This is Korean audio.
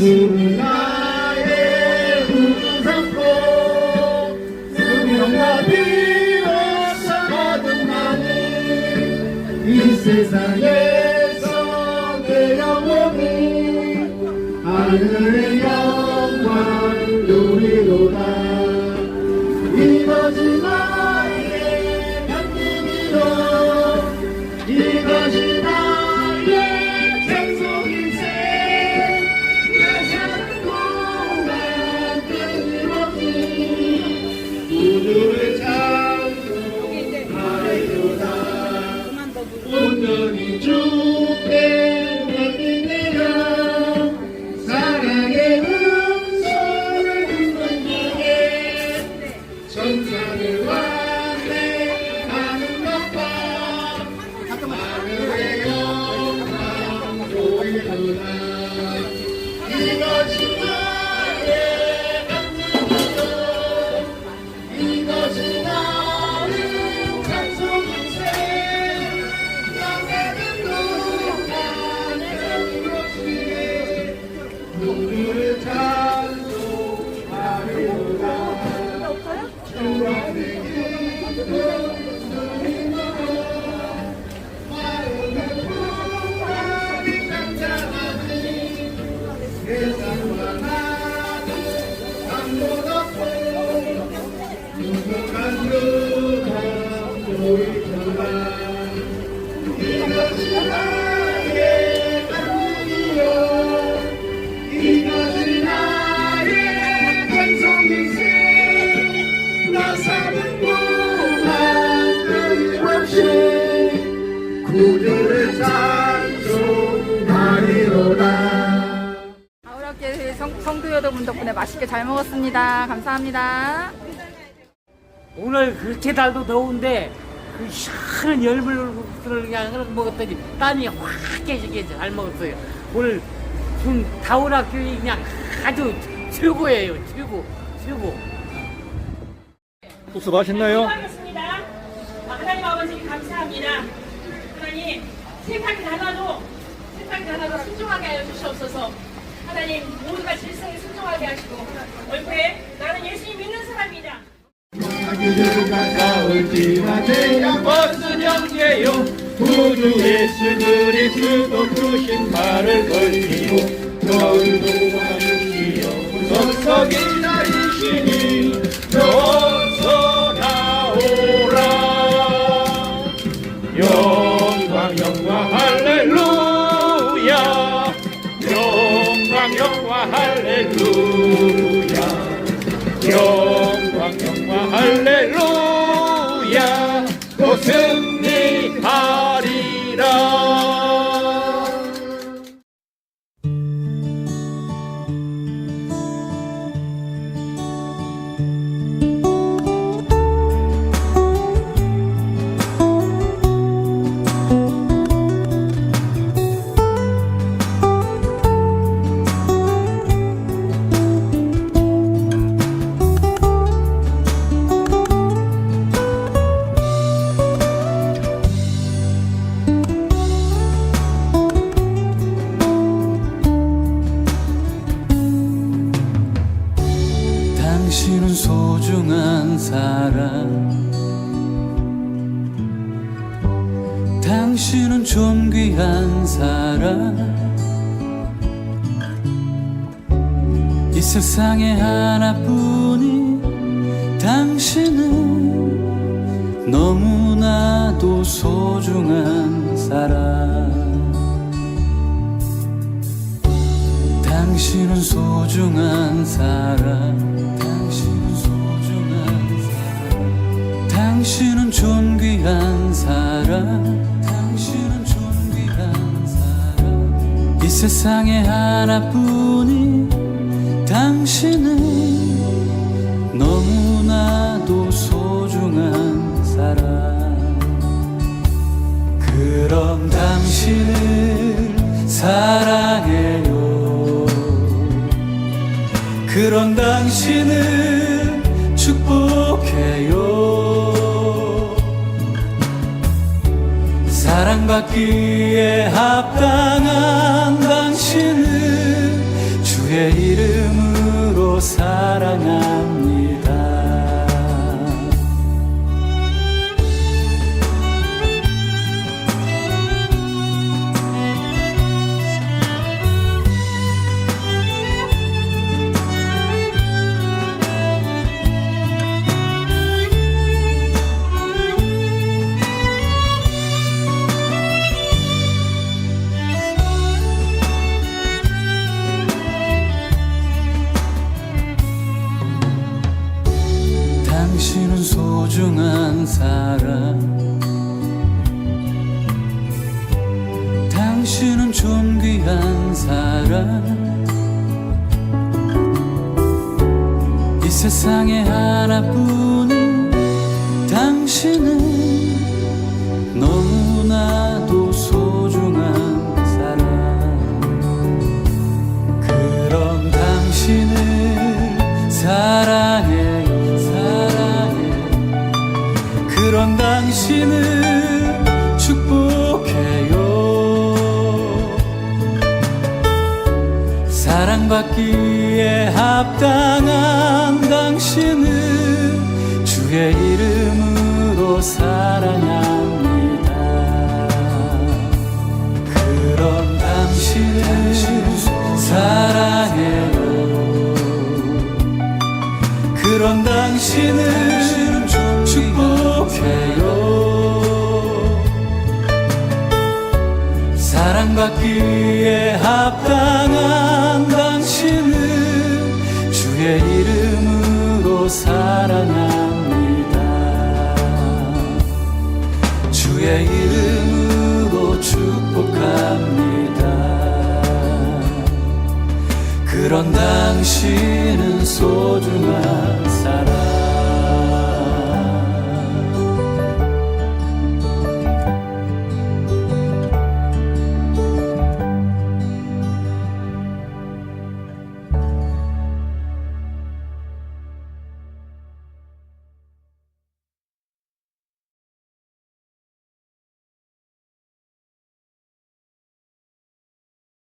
예수를 나의 삼고 수명과 비로소 거듭 나니 이 세상에서 내 영혼이 하늘의 영광 온전히 주께 맡기네요 사랑의 음성을 듣는 중에 천사를 완행하는 것과 하늘의 영광 보이구나. 이것 성도 여러분 덕분에 맛있게 잘 먹었습니다. 감사합니다. 오늘 그렇게 달도 더운데 그 시원한 열물을 그냥 그렇게 먹었더니 땀이 확 깨지게 잘 먹었어요. 오늘 좀 다우라 교회 그냥 아주 최고예요. 최고, 최고. 국수 맛있나요? 하겠습니다. 하나님 아버지 감사합니다. 하나님 세상이 하나도 세상이 하나도 순종하게 하여 주시옵소서. 하나님 모두가 질서에 순종하게 하시고 얼굴에 나는 예수님 믿는 사람이다. 싸울지라 대양 벗은 형제요. 구주 예수 그리스도 크신 말을 걸지요. 너희도 와주시오 구석서. 기 당신은 존귀한 사람. 이 세상에 하나뿐인 당신은 너무나도 소중한 사람. 당신은 소중한 사람. 당신은 소중한 사람. 당신은 존귀한 사람. 당신은 세상에 하나뿐인 당신은 너무나도 소중한 사람. 그럼 당신을 사랑해요. 그런 당신을 축복해요. 사랑받기에 합당한 주의 주의 이름으로 사랑합니다. 소중한 사람. 당신은 존귀한 사람. 이 세상에 하나뿐인 당신은 사랑받기에 합당한 당신을 주의 이름으로 사랑합니다. 그런 당신을 사랑해요. 그런 당신을 축복해요. 사랑받기에 사랑합니다. 주의 이름으로 축복합니다. 그런 당신은 소중한 사람